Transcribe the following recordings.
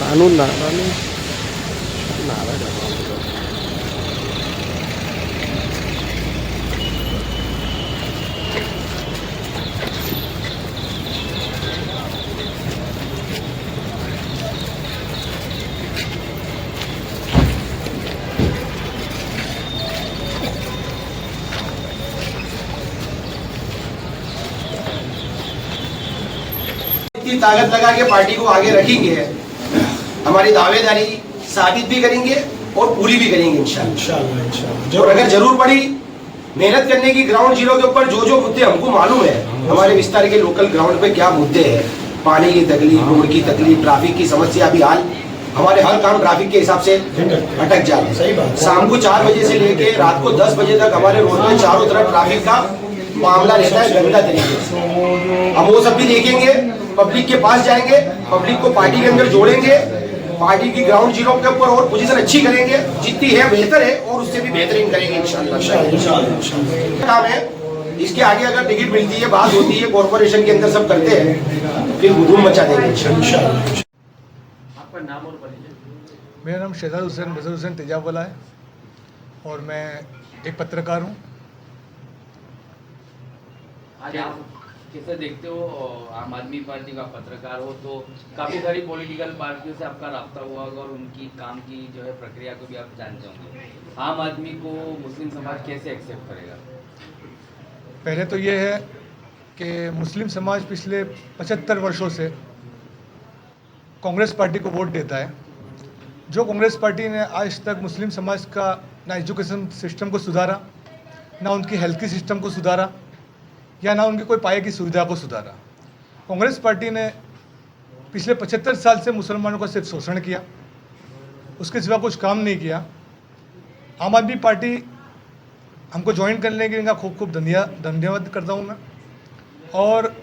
哪弄哪了弄哪了点 ताकत लगा के पार्टी को आगे रखेंगे। हमारी दावेदारी साबित भी करेंगे और पूरी भी करेंगे इंशाल्लाह। और अगर ज़रूर पड़ी मेहनत करने की ग्राउंड ज़ीरो के ऊपर जो जो मुद्दे हमको मालूम है हमारे विस्तार के लोकल ग्राउंड पे क्या मुद्दे हैं? पानी की तकलीफ़ रोड की तकलीफ़ ट्रैफ़िक की समस्या भी हाल हमारे हर काम ट्रैफ़िक के हिसाब से अटक जाते हैं सही बात है। शाम को चार बजे से लेके रात को दस बजे तक हमारे रोड में चारों तरफ़ ट्रैफ़िक का मामला रहता है गंदा तरीके से। हम वो सब भी देखेंगे पब्लिक के पास जाएँगे पब्लिक को पार्टी के अंदर जोड़ेंगे पार्टी की ग्राउंड ज़ीरो के ऊपर और पोजीशन अच्छी करेंगे जितनी है बेहतर है और उससे भी बेहतरीन करेंगे इंशाल्लाह इंशाल्लाह। इंशाल्लाह काम है इसके आगे अगर टिकट मिलती है बात होती है कॉर्पोरेशन के अंदर सब करते हैं फिर धूम मचा देंगे आपका नाम और परिचय? मेरा नाम शहजाद हुसैन बजर हुसैन तेजाबवाला है और मैं एक पत्रकार हूँ। आज आप कैसे देखते हो आम आदमी पार्टी का पत्रकार हो तो काफ़ी सारी पॉलिटिकल पार्टियों से आपका रास्ता हुआ होगा और उनकी काम की जो है प्रक्रिया को भी आप जानते होंगे। आम आदमी को मुस्लिम समाज कैसे एक्सेप्ट करेगा? पहले तो ये है कि मुस्लिम समाज पिछले पचहत्तर वर्षों से कांग्रेस पार्टी को वोट देता है। जो कांग्रेस पार्टी ने आज तक मुस्लिम समाज का, ना एजुकेशन सिस्टम को सुधारा, ना उनकी हेल्थ की सिस्टम को सुधारा या ना उनकी कोई पाए की सुविधा को सुधारा। कांग्रेस पार्टी ने पिछले पचहत्तर साल से मुसलमानों का सिर्फ़ शोषण किया, उसके सिवा कुछ काम नहीं किया। आम आदमी पार्टी हमको ज्वाइन करने के लिए इनका खूब खूब धन्यवाद धन्यवाद करता हूँ मैं। और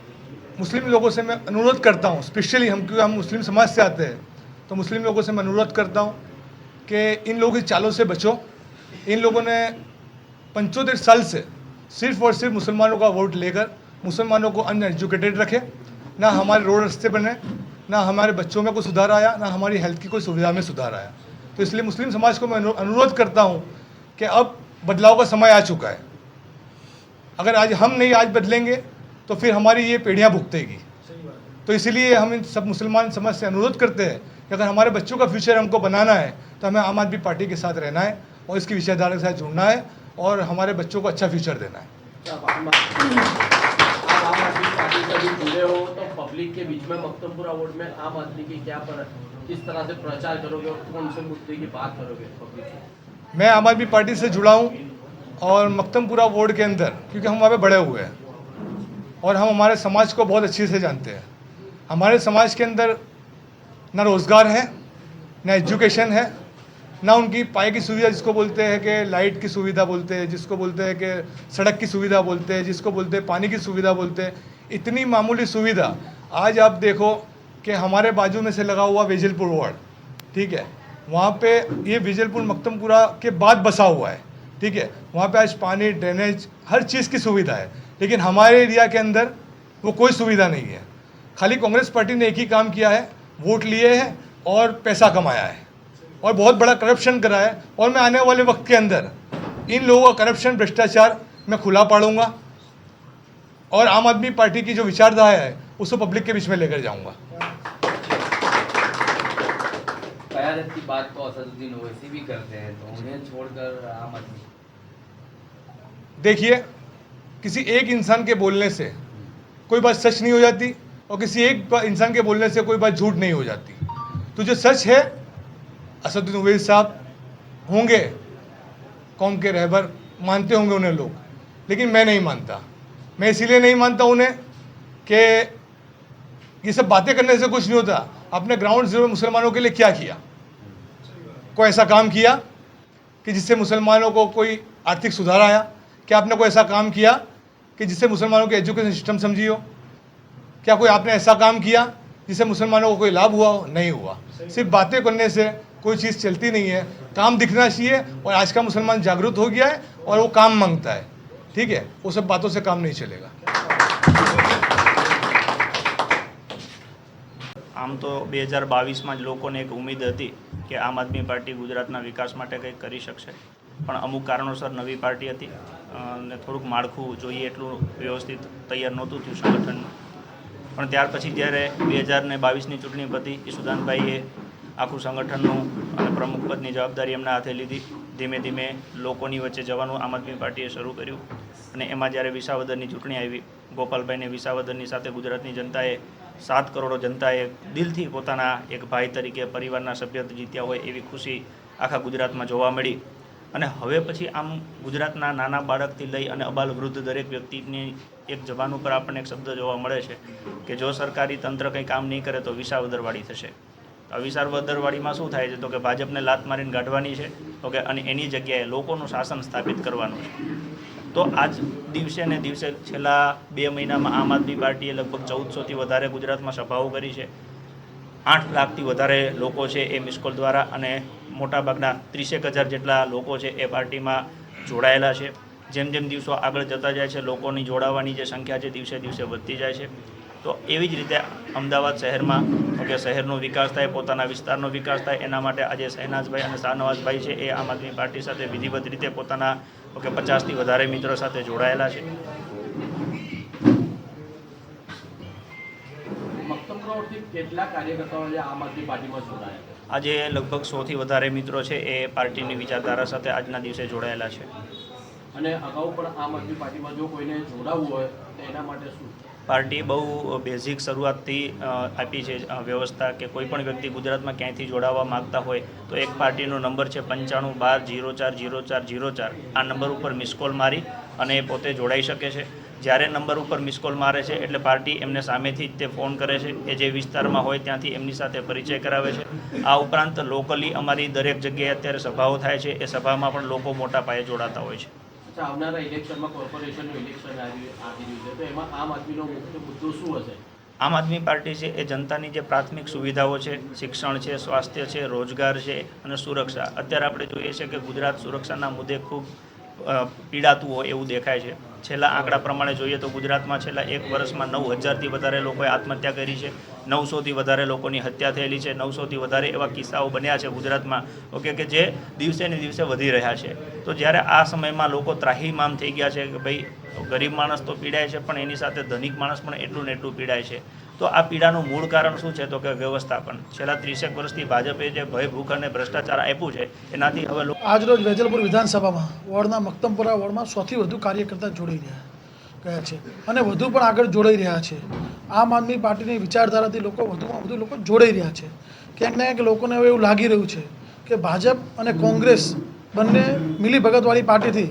मुस्लिम लोगों से मैं अनुरोध करता हूँ स्पेशली हम क्योंकि हम मुस्लिम समाज से आते हैं तो मुस्लिम लोगों से मैं अनुरोध करता हूँ कि इन लोगों की चालों से बचो। इन लोगों ने पंचोत्तर साल से सिर्फ़ और सिर्फ़ मुसलमानों का वोट लेकर मुसलमानों को अनएजुकेटेड रखे। ना हमारे रोड रस्ते बने, ना हमारे बच्चों में कोई सुधार आया, ना हमारी हेल्थ की कोई सुविधा में सुधार आया। तो इसलिए मुस्लिम समाज को मैं अनुरोध करता हूँ कि अब बदलाव का समय आ चुका है। अगर आज हम नहीं आज बदलेंगे तो फिर हमारी ये पीढ़ियाँ भुगतेगी। तो इसीलिए हम इन सब मुसलमान समाज से अनुरोध करते हैं कि अगर हमारे बच्चों का फ्यूचर हमको बनाना है तो हमें आम आदमी पार्टी के साथ रहना है और इसकी विचारधारा के साथ जुड़ना है। और हमारे बच्चों को अच्छा फ्यूचर देना है। तो आप आम आप आम आदमी पार्टी से भी जुड़े हो तो पब्लिक के बीच में मक्तमपुरा वोट में आम आदमी की क्या पर किस तरह से प्रचार करोगे और कौन से मुद्दे की बात करोगे पब्लिक मैं आम आदमी पार्टी से जुड़ा हूँ और मक्तमपुरा वार्ड के अंदर क्योंकि हम वहाँ पे बड़े हुए हैं और हम हमारे समाज को बहुत अच्छे से जानते हैं। हमारे समाज के अंदर ना रोज़गार है ना एजुकेशन है ना उनकी पाए की सुविधा जिसको बोलते हैं कि लाइट की सुविधा बोलते हैं, जिसको बोलते हैं कि सड़क की सुविधा बोलते हैं, जिसको बोलते हैं पानी की सुविधा बोलते हैं, इतनी मामूली सुविधा आज आप देखो कि हमारे बाजू में से लगा हुआ वेजलपुर वार्ड, ठीक है? वहाँ पे ये विजलपुर मक्तमपुरा के बाद बसा हुआ है, ठीक है? वहाँ पे आज पानी, ड्रेनेज, हर चीज़ की सुविधा है, लेकिन हमारे एरिया के अंदर वो कोई सुविधा नहीं है। खाली कांग्रेस पार्टी ने एक ही काम किया है, वोट लिए हैं और पैसा कमाया है। और बहुत बड़ा करप्शन करा है और मैं आने वाले वक्त के अंदर इन लोगों का करप्शन भ्रष्टाचार मैं खुला पाड़ूँगा और आम आदमी पार्टी की जो विचारधारा है उसको पब्लिक के बीच में लेकर जाऊँगा। की बात तो असदुद्दीन ओवैसी भी करते हैं तो उन्हें छोड़कर आम आदमी। देखिए किसी एक इंसान के बोलने से कोई बात सच नहीं हो जाती और किसी एक इंसान के बोलने से कोई बात झूठ नहीं हो जाती। तो जो सच है असदुद्दीन ओवैसी साहब होंगे, कौम के रहबर, मानते होंगे उन्हें लोग, लेकिन मैं नहीं मानता। मैं इसीलिए नहीं मानता उन्हें कि ये सब बातें करने से कुछ नहीं होता। आपने ग्राउंड ज़ीरो मुसलमानों के लिए क्या किया? कोई ऐसा काम किया कि जिससे मुसलमानों को कोई आर्थिक सुधार आया? क्या आपने कोई ऐसा काम किया कि जिससे मुसलमानों के एजुकेशन सिस्टम समझी हो? क्या कोई आपने ऐसा काम किया जिससे मुसलमानों को कोई लाभ हुआ हो? नहीं हुआ। सिर्फ़ बातें करने से कोई चीज़ चलती नहीं है काम दिखना चाहिए और आज का मुसलमान जागरूक हो गया है और वो काम मांगता है ठीक है वो सब बातों से काम नहीं चलेगा આમ તો બે હજાર બાવીસમાં જ લોકોને એક ઉમેદ હતી કે આમ આદમી પાર્ટી ગુજરાતના વિકાસ માટે કંઈક કરી શકશે પણ અમુક કારણોસર નવી પાર્ટી હતી અ, અને થોડુંક માળખું જોઈએ એટલું વ્યવસ્થિત તૈયાર નહોતું થયું સંગઠનનું પણ ત્યાર પછી જ્યારે બે હજાર ને બાવીસની ચૂંટણી પતી ઈસુદાનભાઈએ આખું સંગઠનનું અને પ્રમુખ જવાબદારી એમના હાથે લીધી. ધીમે ધીમે લોકોની વચ્ચે જવાનું આમ આદમી પાર્ટીએ શરૂ કર્યું અને એમાં જ્યારે વિસાવદરની ચૂંટણી આવી, ગોપાલભાઈને વિસાવદરની સાથે ગુજરાતની જનતાએ સાત કરોડો જનતાએ દિલથી પોતાના એક ભાઈ તરીકે પરિવારના સભ્ય જીત્યા હોય એવી ખુશી આખા ગુજરાતમાં જોવા મળી. અને હવે પછી આમ ગુજરાતના નાના બાળકથી લઈ અને અબાલ વૃદ્ધ દરેક વ્યક્તિની એક જબાન ઉપર આપણને એક શબ્દ જોવા મળે છે કે જો સરકારી તંત્ર કંઈ કામ નહીં કરે તો વિસાવદરવાળી થશે. આ વિસાવદરવાળીમાં શું થાય છે? તો કે ભાજપને લાત મારીને ગાઢવાની છે. ઓકે અને એની જગ્યાએ લોકોનું શાસન સ્થાપિત કરવાનું છે. તો આજ દિવસે ને દિવસે છેલ્લા બે મહિનામાં આમ આદમી પાર્ટીએ લગભગ ચૌદસોથી વધારે ગુજરાતમાં સભાઓ કરી છે. આઠ લાખથી વધારે લોકો છે એ મિસકોલ દ્વારા અને મોટાભાગના ત્રીસેક હજાર જેટલા લોકો છે એ પાર્ટીમાં જોડાયેલા છે. જેમ જેમ દિવસો આગળ જતા જાય છે, લોકોની જોડાવાની જે સંખ્યા છે, દિવસે દિવસે વધતી જાય છે. તો એવી જ રીતે અમદાવાદ શહેરમાં કે શહેરનો વિકાસ થાય પોતાના વિસ્તારનો વિકાસ થાય એના માટે આજે શહેનાજભાઈ અને શાહનવાજભાઈ છે એ આમ આદમી પાર્ટી સાથે વિધિવત રીતે પોતાના કે પચાસથી વધારે મિત્રો સાથે જોડાયેલા છે? આજે લગભગ સોથી વધારે મિત્રો છે એ પાર્ટીની વિચારધારા સાથે આજના દિવસે જોડાયેલા છે. અને અગાઉ પણ આમ આદમી પાર્ટીમાં જો કોઈને જોડાવવું હોય તો એના માટે શું? પાર્ટી બહુ બેઝિક શરૂઆતથી આપી છે વ્યવસ્થા કે કોઈ પણ વ્યક્તિ ગુજરાતમાં ક્યાંયથી જોડાવા માંગતા હોય, તો એક પાર્ટીનો નંબર છે પંચાણું બાર જીરો ચાર જીરો ચાર જીરો ચાર. આ નંબર ઉપર મિસકોલ મારી અને એ પોતે જોડાઈ શકે છે. જ્યારે નંબર ઉપર મિસકોલ મારે છે એટલે પાર્ટી એમને સામેથી જ તે ફોન કરે છે એ જે વિસ્તારમાં હોય ત્યાંથી એમની સાથે પરિચય કરાવે છે. આ ઉપરાંત લોકલી અમારી દરેક જગ્યાએ અત્યારે સભાઓ થાય છે. એ સભામાં પણ લોકો મોટા પાયે જોડાતા હોય છે. આવનારા ઇલેક્શનમાં આમ આદમીનો શું હશે? આમ આદમી પાર્ટી છે એ જનતાની જે પ્રાથમિક સુવિધાઓ છે, શિક્ષણ છે, સ્વાસ્થ્ય છે, રોજગાર છે અને સુરક્ષા. અત્યારે આપણે જોઈએ છે કે ગુજરાત સુરક્ષાના મુદ્દે ખૂબ પીડાતું હોય એવું દેખાય છે. છેલ્લા આંકડા પ્રમાણે જોઈએ તો ગુજરાતમાં છેલ્લા એક વર્ષમાં નવ હજારથી વધારે લોકોએ આત્મહત્યા કરી છે. નવસોથી વધારે લોકોની હત્યા થયેલી છે. નવસોથી વધારે એવા કિસ્સાઓ બન્યા છે ગુજરાતમાં. ઓકે, કે જે દિવસે ને દિવસે વધી રહ્યા છે. તો જ્યારે આ સમયમાં લોકો ત્રાહીમામ થઈ ગયા છે કે ભાઈ, ગરીબ માણસ તો પીડાય છે, પણ એની સાથે ધનિક માણસ પણ એટલું ને એટલું પીડાય છે. તો આ પીડાનું મૂળ કારણ શું છે? તો કે વ્યવસ્થાપન. છેલ્લા ત્રીસેક વર્ષથી ભાજપે જે ભય, ભૂખ અને ભ્રષ્ટાચાર આપ્યું છે, એનાથી હવે આજરોજ વેજલપુર વિધાનસભામાં વોર્ડના મક્તમપુરા વોર્ડમાં સૌથી વધુ કાર્યકર્તા જોડાઈ રહ્યા ગયા છે અને વધુ પણ આગળ જોડાઈ રહ્યા છે. આમ આદમી પાર્ટીની વિચારધારાથી લોકો વધુમાં વધુ લોકો જોડાઈ રહ્યા છે. ક્યાંક ને ક્યાંક લોકોને હવે એવું લાગી રહ્યું છે કે ભાજપ અને કોંગ્રેસ બંને મિલી ભગતવાળી પાર્ટીથી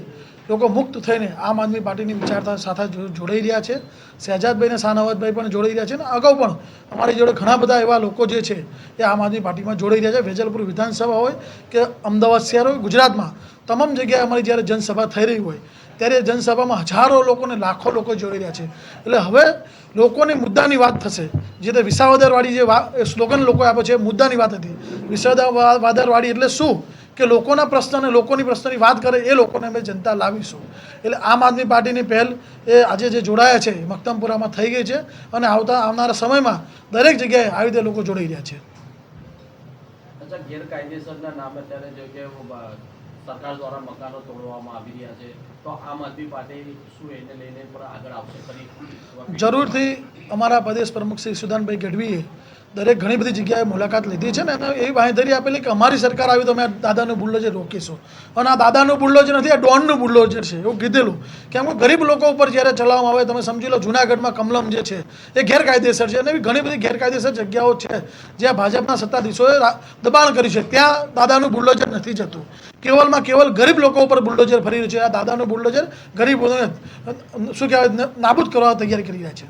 લોકો મુક્ત થઈને આમ આદમી પાર્ટીની વિચારધારા સાથે જોડાઈ રહ્યા છે. શહેજાદભાઈને શાહનવાજભાઈ પણ જોડાઈ રહ્યા છે અને અગાઉ પણ અમારી જોડે ઘણા બધા એવા લોકો જે છે એ આમ આદમી પાર્ટીમાં જોડાઈ રહ્યા છે. વેજલપુર વિધાનસભા હોય કે અમદાવાદ શહેર હોય, ગુજરાતમાં તમામ જગ્યાએ અમારી જ્યારે જનસભા થઈ રહી હોય ત્યારે જનસભામાં હજારો લોકોને લાખો લોકો જોડી રહ્યા છે. એટલે હવે લોકોની મુદ્દાની વાત થશે. જે તે વિસાવદરવાળી જે વા- સ્લોગન લોકો આપે છે, મુદ્દાની વાત હતી. વિસાવદરવાળી એટલે શું? કે લોકોના પ્રશ્ન અને લોકોની પ્રશ્નની વાત કરે એ લોકોને અમે જનતા લાવીશું. એટલે આમ આદમી પાર્ટીની પહેલ એ આજે જે જોડાયા છે મક્તમપુરામાં થઈ ગઈ છે અને આવતા આવનારા સમયમાં દરેક જગ્યાએ આવી રીતે લોકો જોડાઈ રહ્યા છે. ગેરકાયદેસરના નામે અત્યારે જો કે સરકાર દ્વારા મકાનો તોડવામાં આવી રહ્યા છે તો આમ આદમી પાર્ટી શું એને લઈને પણ આગળ આવશે? જરૂરથી અમારા પ્રદેશ પ્રમુખ શ્રી સુદાનભાઈ ગઢવીએ દરેક ઘણી બધી જગ્યાએ મુલાકાત લીધી છે ને અને એવી બાંહેધરી આપેલી કે અમારી સરકાર આવી તો અમે દાદાનું બુલ્ડોઝર રોકીશું. અને આ દાદાનું બુલડોજર નથી, આ ડોનનું બુલડોજર છે, એવું કીધેલું. કેમ કે ગરીબ લોકો ઉપર જ્યારે ચલાવવામાં આવે, તમે સમજી લો જુનાગઢમાં કમલમ જે છે, એ ગેરકાયદેસર છે અને એવી ઘણી બધી ગેરકાયદેસર જગ્યાઓ છે જ્યાં ભાજપના સત્તાધીશોએ દબાણ કર્યું છે. ત્યાં દાદાનું બુલડોજર નથી જતું. કેવલમાં કેવલ ગરીબ લોકો ઉપર બુલડોજર ફરી રહ્યું છે. આ દાદાનું બુલડોજર ગરીબોને, શું કહેવાય, નાબૂદ કરવા તૈયારી કરી રહ્યા છે.